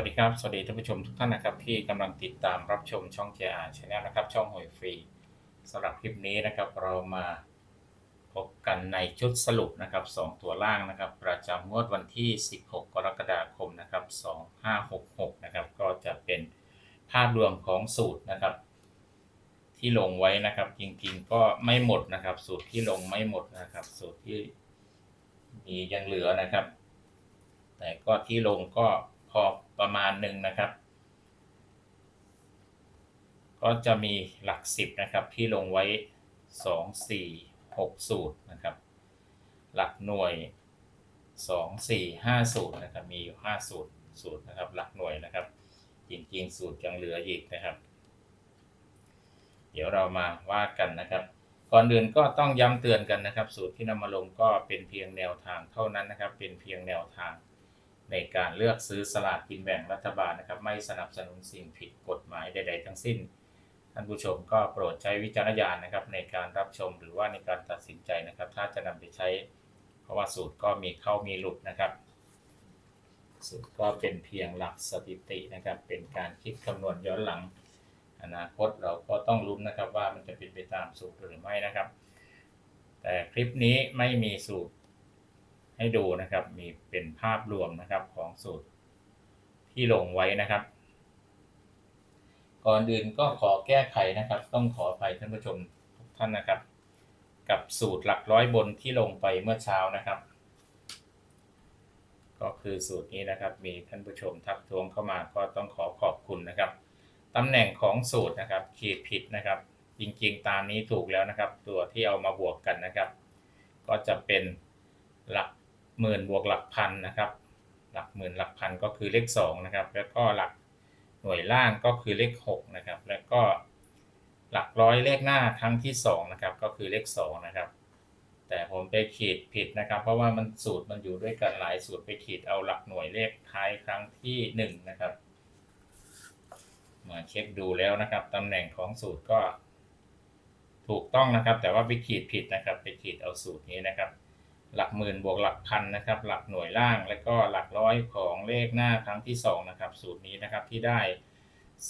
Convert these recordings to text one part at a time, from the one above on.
วัสดีครับ สวัสดีท่านผู้ชมทุกท่านนะครับที่กำลังติดตามรับชมช่อง JR Channel นะครับ ช่องหวยฟรีสำหรับคลิปนี้นะครับ เรามาพบกันในชุดสรุปนะครับ 2 ตัวล่างนะครับ ประจำงวดวันที่ 16 กรกฎาคมนะครับ 2566 นะครับ ก็จะเป็นภาพรวมของสูตรนะครับ ที่ลงไว้นะครับ จริงๆก็ไม่หมดนะครับ สูตรที่ลงไม่หมดนะครับ สูตรที่มียังเหลือนะครับ แต่ก็ที่ลงก็ พอประมาณหนึ่งนะครับ ก็จะมีหลักสิบนะครับ ที่ลงไว้สองสี่หกสูตรนะครับ หลักหน่วยสองสี่ห้าสูตรนะครับ มีอยู่ห้าสูตรสูตรนะครับ หลักหน่วยนะครับ จริงๆ สูตรยังเหลืออีกนะครับ เดี๋ยวเรามาว่ากันนะครับก่อนอื่นก็ต้องย้ำเตือนกันนะครับ สูตรที่นำมาลงก็เป็นเพียงแนวทางเท่านั้นนะครับ เป็นเพียงแนวทาง ในการเลือกซื้อสลากกินแบ่งรัฐบาลนะครับ ไม่สนับสนุนสิ่งผิดกฎหมายใด ๆ ทั้งสิ้น ท่านผู้ชมก็โปรดใช้วิจารณญาณนะครับ ในการรับชมหรือว่าในการตัดสินใจนะครับ ถ้าจะนำไปใช้ เพราะว่าสูตรก็มีเข้ามีหลุดนะครับ สูตรก็เป็นเพียงหลักสถิตินะครับ เป็นการคิดคำนวณย้อนหลัง อนาคตเราก็ต้องลุ้นนะครับว่ามันจะเป็นไปตามสูตรหรือไม่นะครับ แต่คลิปนี้ไม่มีสูตร ให้ดูนะครับ มีเป็นภาพรวมนะครับของสูตรที่ลงไว้นะครับ ก่อนอื่นก็ขอแก้ไขนะครับ ต้องขออภัยท่านผู้ชมทุกท่านนะครับ กับสูตรหลักร้อยบนที่ลงไปเมื่อเช้านะครับ ก็คือสูตรนี้นะครับ มีท่านผู้ชมทักท้วงเข้ามาก็ต้องขอขอบคุณนะครับตำแหน่งของสูตรนะครับขีดผิดนะครับ จริงๆตามนี้ถูกแล้วนะครับ ตัวที่เอามาบวกกันนะครับ ก็จะเป็นหลัก หมื่นบวกหลักพันนะครับ หลักหมื่นหลักพันก็คือเลขสองนะครับ แล้วก็หลักหน่วยล่างก็คือเลขหกนะครับ แล้วก็หลักร้อยเลขหน้าครั้งที่สองนะครับ ก็คือเลขสองนะครับ แต่ผมไปขีดผิดนะครับ เพราะว่ามันสูตรมันอยู่ด้วยกันหลายสูตรไปขีดเอาหลักหน่วยเลขท้ายครั้งที่หนึ่งนะครับ มาเช็คดูแล้วนะครับตำแหน่งของสูตรก็ถูกต้องนะครับ แต่ว่าไปขีดผิดนะครับ ไปขีดเอาสูตรนี้นะครับ หลักหมื่นบวกหลักพันนะครับหลักหน่วยล่างและก็หลักร้อยของเลขหน้าครั้งที่สองนะครับสูตรนี้นะครับที่ได้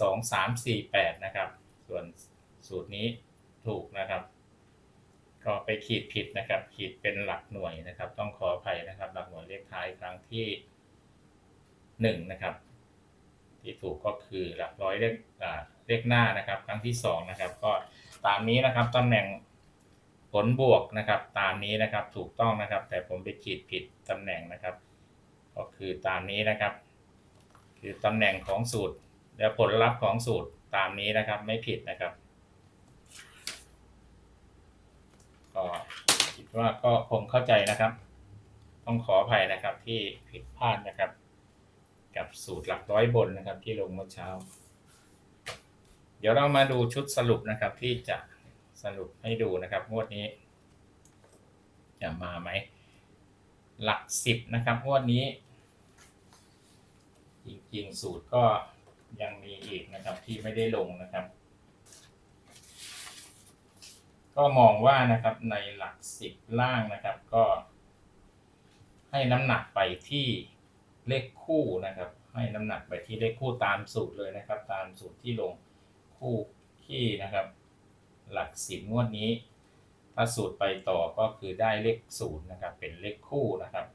สองสามสี่แปดนะครับส่วนสูตรนี้ถูกนะครับ ก็ไปขีดผิดนะครับ ขีดเป็นหลักหน่วยนะครับ ต้องขออภัยนะครับ หลักหน่วยเลขท้ายครั้งที่หนึ่งนะครับที่ถูกก็คือหลักร้อยเลขอ่าเลขหน้านะครับ ครั้งที่สองนะครับก็ตามนี้นะครับตำแหน่ง ผลบวกนะครับ ตามนี้นะครับถูกต้องนะครับ แต่ผมไปขีดผิดตำแหน่งนะครับ ก็คือตามนี้นะครับ คือตำแหน่งของสูตร และผลลัพธ์ของสูตรตามนี้นะครับไม่ผิดนะครับก็คิดว่าก็คงเข้าใจนะครับ ต้องขออภัยนะครับที่ผิดพลาดนะครับ กับสูตรหลักร้อยบนนะครับที่ลงเมื่อเช้า เดี๋ยวเรามาดูชุดสรุปนะครับที่จะ สรุปให้ดูนะครับ งวดนี้ จะมาไหม หลักสิบนะครับ งวดนี้ จริงๆ สูตรก็ยังมีอีกนะครับที่ไม่ได้ลงนะครับ ก็มองว่านะครับในหลักสิบล่างนะครับก็ ให้น้ำหนักไปที่เลขคู่นะครับ ให้น้ำหนักไปที่เลขคู่ตามสูตรเลยนะครับ ตามสูตรที่ลงคู่ขี้นะครับ หลักสิบงวดนี้ ถ้าสูตรไปต่อก็คือได้เลขศูนย์นะครับ เป็นเลขคู่นะครับ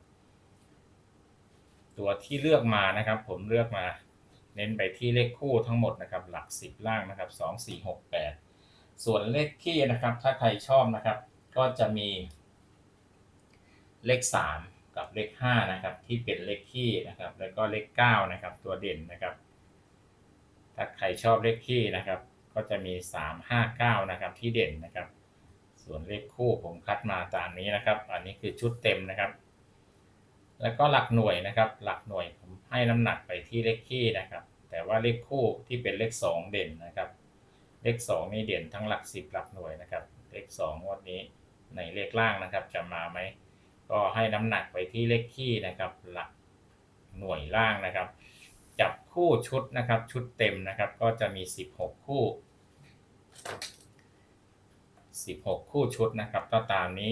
ตัวที่เลือกมานะครับ ผมเลือกมา เน้นไปที่เลขคู่ทั้งหมดนะครับ หลักสิบล่างนะครับสองสี่หกแปดส่วนเลขขี้นะครับ ถ้าใครชอบนะครับ ก็จะมี เลขสามกับเลขห้านะครับ ที่เป็นเลขขี้นะครับ แล้วก็เลขเก้านะครับ ตัวเด่นนะครับ ถ้าใครชอบเลขขี้นะครับ ก็จะมีสามห้าเก้านะครับที่เด่นนะครับ ส่วนเลขคู่ผมคัดมาตามนี้นะครับ อันนี้คือชุดเต็มนะครับ แล้วก็หลักหน่วยนะครับ หลักหน่วยผมให้น้ำหนักไปที่เลขขี้นะครับ แต่ว่าเลขคู่ที่เป็นเลขสองเด่นนะครับ เลขสองนี่เด่นทั้งหลักสิบหลักหน่วยนะครับ เลขสองงวันนี้ในเลขล่างนะครับ จะมาไหมก็ให้น้ำหนักไปที่เลขขี้นะครับ หลักหน่วยล่างนะครับ จับคู่ชุดนะครับชุดเต็มนะครับก็จะมี 16 คู่ 16 คู่ชุดนะครับก็ตามนี้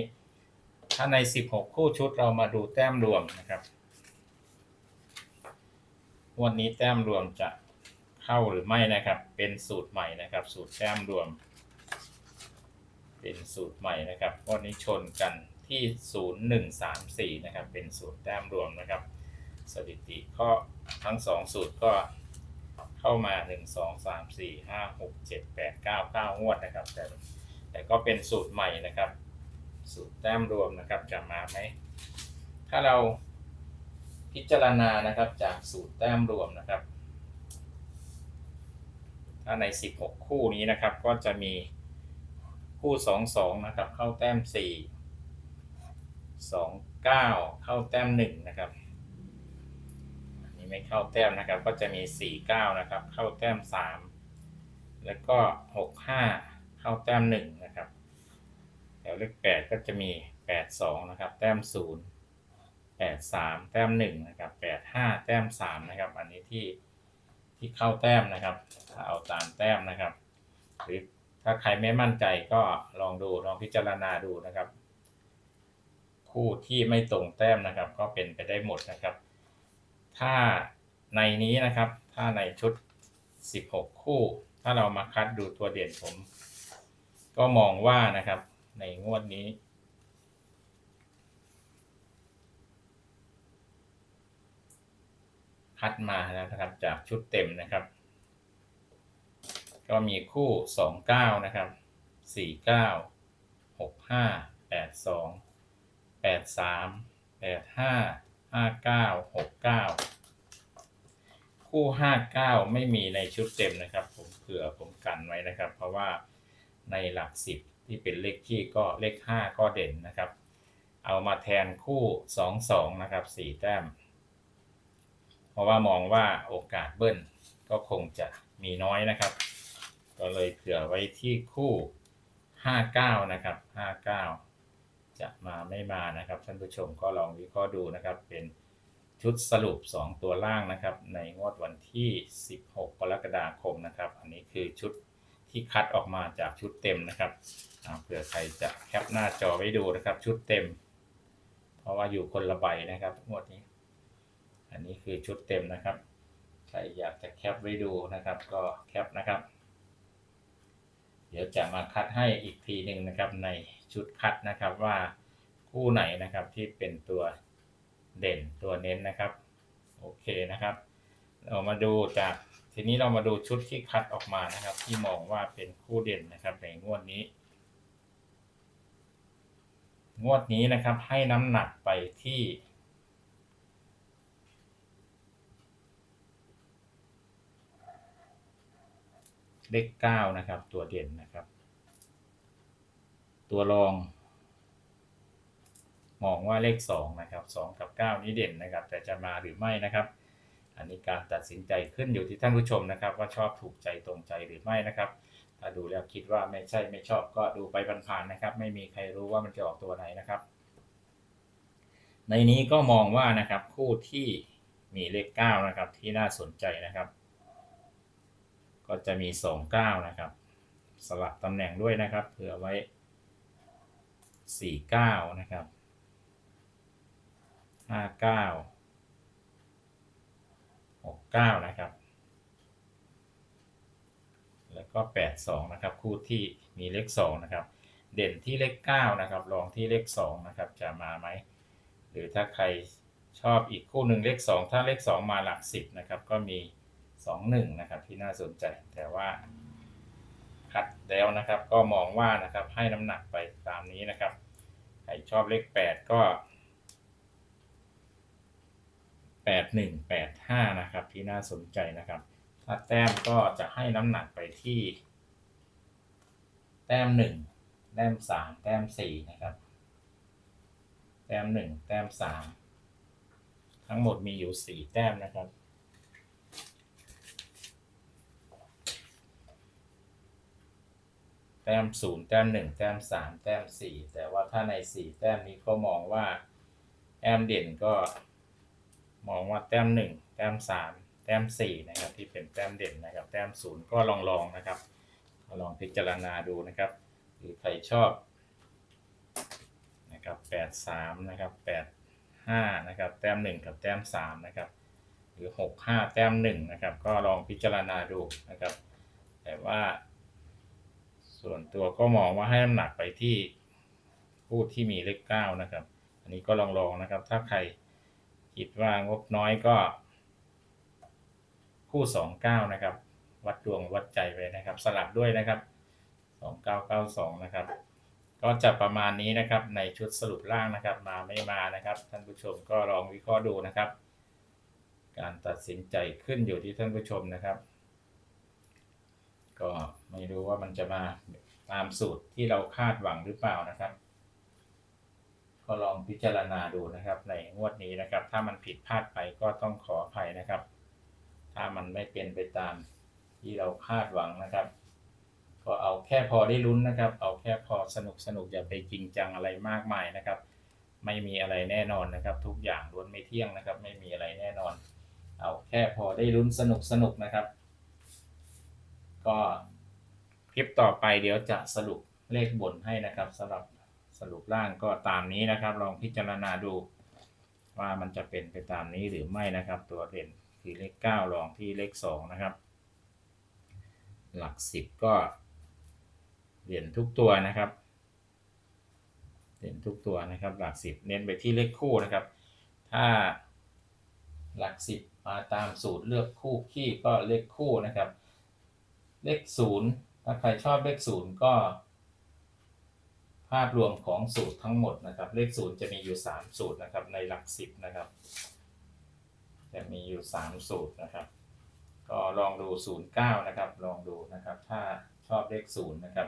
ถ้าใน 16 คู่ชุดเรามาดูแต้มรวมนะครับวดนี้แต้มรวมจะเข้าหรือไม่นะครับ เป็นสูตรใหม่นะครับ สูตรแต้มรวม เป็นสูตรใหม่นะครับวันนี้ชนกันที่ศูนย์หนึ่งสามสี่นะครับ เป็นสูตรแต้มรวมนะครับ สถิติก็ ทั้งสองสูตรก็เข้ามาหนึ่งสองสามสี่ห้าหกเจ็ดแปดเก้าเก้างวดนะครับ แต่แต่ก็เป็นสูตรใหม่นะครับ สูตรแต้มรวมนะครับจะมาไหมถ้าเราพิจารณานะครับจากสูตรแต้มรวมนะครับ ถ้าใน 16 คู่นี้นะครับก็จะมีคู่ 2 2 นะครับ เข้าแต้ม 4 2 9 เข้าแต้ม 1 นะครับ ไม่เข้าแต้มนะครับ ก็จะมี 4 9 นะครับ เข้าแต้ม 3 แล้วก็ 6 5 เข้าแต้ม 1 นะครับ แถวเลข 8 ก็จะมี 8 2 นะครับ แต้ม0แปดสามแต้มหนึ่งนะครับแปดห้าแต้มสามนะครับ อันนี้ที่ที่เข้าแต้มนะครับถ้าเอาตามแต้มนะครับ หรือถ้าใครไม่มั่นใจก็ลองดูลองพิจารณาดูนะครับ คู่ที่ไม่ตรงแต้มนะครับ ก็เป็นไปได้หมดนะครับ ถ้าในนี้นะครับ ถ้าในชุด 16 คู่ ถ้าเรามาคัดดูตัวเด่นผม ก็มองว่านะครับ ในงวดนี้ คัดมานะครับจากชุดเต็มนะครับ ก็มีคู่สองเก้านะครับสี่เก้าหก ห้าเก้าหกเก้าคู่ห้าเก้าไม่มีในชุดเต็มนะครับ ผมเผื่อผมกันไว้นะครับ เพราะว่าในหลักสิบที่เป็นเลขที่ก็เลขห้าก็เด่นนะครับ เอามาแทนคู่สองสองนะครับสี่แต้ม เพราะว่ามองว่าโอกาสเบิ้ลก็คงจะมีน้อยนะครับ ก็เลยเผื่อไว้ที่คู่ 59 นะครับ 59 จะมาไม่มานะครับท่านผู้ชมก็ลองวิเคราะห์ดูนะครับ เป็นชุดสรุป 2 ตัวล่างนะครับ ในงวดวันที่ 16 กรกฎาคมนะครับ อันนี้คือชุดที่คัดออกมาจากชุดเต็มนะครับเผื่อใครจะแคปหน้าจอไว้ดูนะครับ ชุดเต็ม เพราะว่าอยู่คนละใบนะครับงวดนี้ อันนี้คือชุดเต็มนะครับ ใครอยากจะแคปไว้ดูนะครับ ก็แคปนะครับ เดี๋ยวจะมาคัดให้อีกทีหนึ่งนะครับใน ชุดคัดนะครับว่าคู่ไหนนะครับที่เป็นตัวเด่นตัวเน้นนะครับ โอเคนะครับ เรามาดูจากทีนี้เรามาดูชุดที่คัดออกมานะครับ ที่มองว่าเป็นคู่เด่นนะครับในงวดนี้ งวดนี้นะครับให้น้ำหนักไปที่เลขเก้านะครับ ตัวเด่นนะครับ ตัวรอง มองว่าเลขสองนะครับสองกับเก้านี้เด่นนะครับ แต่จะมาหรือไม่นะครับ อันนี้การตัดสินใจขึ้นอยู่ที่ท่านผู้ชมนะครับ ว่าชอบถูกใจตรงใจหรือไม่นะครับ ถ้าดูแล้วคิดว่าไม่ใช่ไม่ชอบก็ดูไปผ่านๆนะครับ ไม่มีใครรู้ว่ามันจะออกตัวไหนนะครับ ในนี้ก็มองว่านะครับคู่ที่มีเลขเก้านะครับที่น่าสนใจนะครับ ก็จะมีสองเก้านะครับ สลับตำแหน่งด้วยนะครับเผื่อไว้ สี่เก้านะครับห้าเก้าหกเก้านะครับ แล้วก็แปดสองนะครับ คู่ที่มีเลขสองนะครับ เด่นที่เลขเก้านะครับรองที่เลขสองนะครับจะมาไหม หรือถ้าใครชอบอีกคู่หนึ่งเลขสองถ้าเลขสองมาหลักสิบนะครับ ก็มีสองหนึ่งนะครับที่น่าสนใจแต่ว่าคัดแล้วนะครับก็มองว่านะครับให้น้ำหนักไปตามนี้นะครับ รชอบเลขแปดก็แปดหนึ่งแปดห้านะครับ ที่น่าสนใจนะครับ ถ้าแต้มก็จะให้น้ำหนักไปที่ แต้มหนึ่งแต้มสามแต้มสี่นะครับ แต้มหนึ่งแต้มสามทั้งหมดมีอยู่สี่แต้มนะครับ ต้มศูนย์แต้มหนึ่งแต้มสามแต้มสี่แต่ว่าถ้าในสี่แต้มนี้ก็มองว่าแต้มเด่นก็มองว่าแต้มหนึ่งแต้มสามแต้มสี่นะครับที่เป็นแต้มเด่นนะครับ แต้มศูนย์ก็ลองลองนะครับลองพิจารณาดูนะครับหรือใครชอบนะครับแปดสามนะครับแปดห้านะครับแต้มหนึ่งกับแต้มสามนะครับหรือหกห้าแต้มหนึ่งนะครับก็ลองพิจารณาดูนะครับแต่ว่า ส่วนตัวก็มองว่าให้น้ำหนักไปที่คู่ที่มีเลขเก้านะครับ อันนี้ก็ลองลองนะครับ ถ้าใครคิดว่างบน้อยก็ คู่สองเก้านะครับ วัดดวงวัดใจไปนะครับ สลับด้วยนะครับสองเก้าเก้าสองนะครับ ก็จะประมาณนี้นะครับ ในชุดสรุปล่างนะครับ มาไม่มานะครับ ท่านผู้ชมก็ลองวิเคราะห์ดูนะครับ การตัดสินใจขึ้นอยู่ที่ท่านผู้ชมนะครับ ก็ไม่รู้ว่ามันจะมาตามสูตรที่เราคาดหวังหรือเปล่านะครับ ก็ลองพิจารณาดูนะครับ ในงวดนี้นะครับ ถ้ามันผิดพลาดไปก็ต้องขออภัยนะครับ ถ้ามันไม่เป็นไปตามที่เราคาดหวังนะครับ ก็เอาแค่พอได้ลุ้นนะครับ เอาแค่พอสนุกสนุกอย่าไปจริงจังอะไรมากมายนะครับ ไม่มีอะไรแน่นอนนะครับ ทุกอย่างล้วนไม่เที่ยงนะครับ ไม่มีอะไรแน่นอน เอาแค่พอได้ลุ้นสนุกสนุกนะครับ ก็คลิปต่อไปเดี๋ยวจะสรุปเลขบนให้นะครับสำหรับสรุปล่างก็ตามนี้นะครับ ลองพิจารณาดูว่ามันจะเป็นไปตามนี้หรือไม่นะครับ ตัวเด่นคือเลขเก้ารองที่เลขสองนะครับ หลักสิบก็เด่นทุกตัวนะครับเด่นทุกตัวนะครับ หลักสิบเน้นไปที่เลขคู่นะครับ ถ้าหลักสิบมาตามสูตรเลือกคู่ขี้ก็เลขคู่นะครับ เลขศูนย์ถ้าใครชอบเลขศูนย์ก็ ภาพรวมของสูตรทั้งหมดนะครับ เลขศูนย์จะมีอยู่สามสูตรนะครับ ในหลักสิบนะครับ จะมีอยู่สามสูตรนะครับ ก็ลองดูศูนย์เก้านะครับ ลองดูนะครับ ถ้าชอบเลขศูนย์นะครับ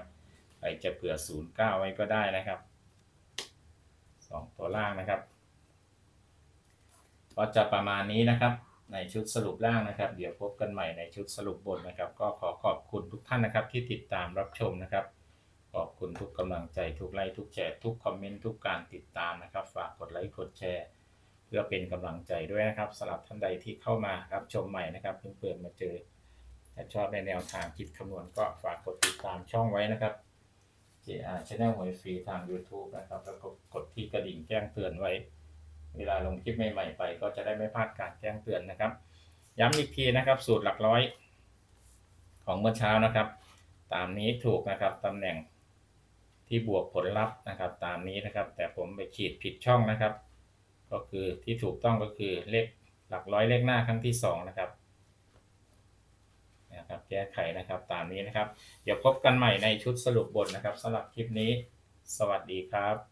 ใครจะเผื่อศูนย์เก้าไว้ก็ได้นะครับสองตัวล่างนะครับ ก็จะประมาณนี้นะครับ ในชุดสรุปล่างนะครับ เดี๋ยวพบกันใหม่ในชุดสรุปบนนะครับ ก็ขอขอบคุณทุกท่านนะครับ ที่ติดตามรับชมนะครับ ขอบคุณทุกกำลังใจทุกไลค์ทุกแชร์ทุกคอมเมนต์ทุกการติดตามนะครับ ฝากกดไลค์กดแชร์ เพื่อเป็นกำลังใจด้วยนะครับสำหรับท่านใดที่เข้ามารับชมใหม่นะครับเพิ่งเปิดมาเจอถ้าชอบในแนวทางคิดคำนวณก็ฝากกดติดตามช่องไว้นะครับ JR Channel หวยฟรีทาง YouTube นะครับ แล้วก็กดที่กระดิ่งแจ้งเตือนไว้ เวลาลงคลิปใหม่ๆไป ก็จะได้ไม่พลาดการแจ้งเตือนนะครับ ย้ำอีกทีนะครับ สูตรหลักร้อย ของเมื่อเช้านะครับ ตามนี้ถูกนะครับตำแหน่งที่บวกผลลัพธ์นะครับ ตามนี้นะครับ แต่ผมไปขีดผิดช่องนะครับ ก็คือที่ถูกต้องก็คือเลขหลักร้อยเลขหน้าครั้งที่สองนะครับนะครับแก้ไขนะครับตามนี้นะครับ เดี๋ยวพบกันใหม่ในชุดสรุปบทนะครับสำหรับคลิปนี้ สวัสดีครับ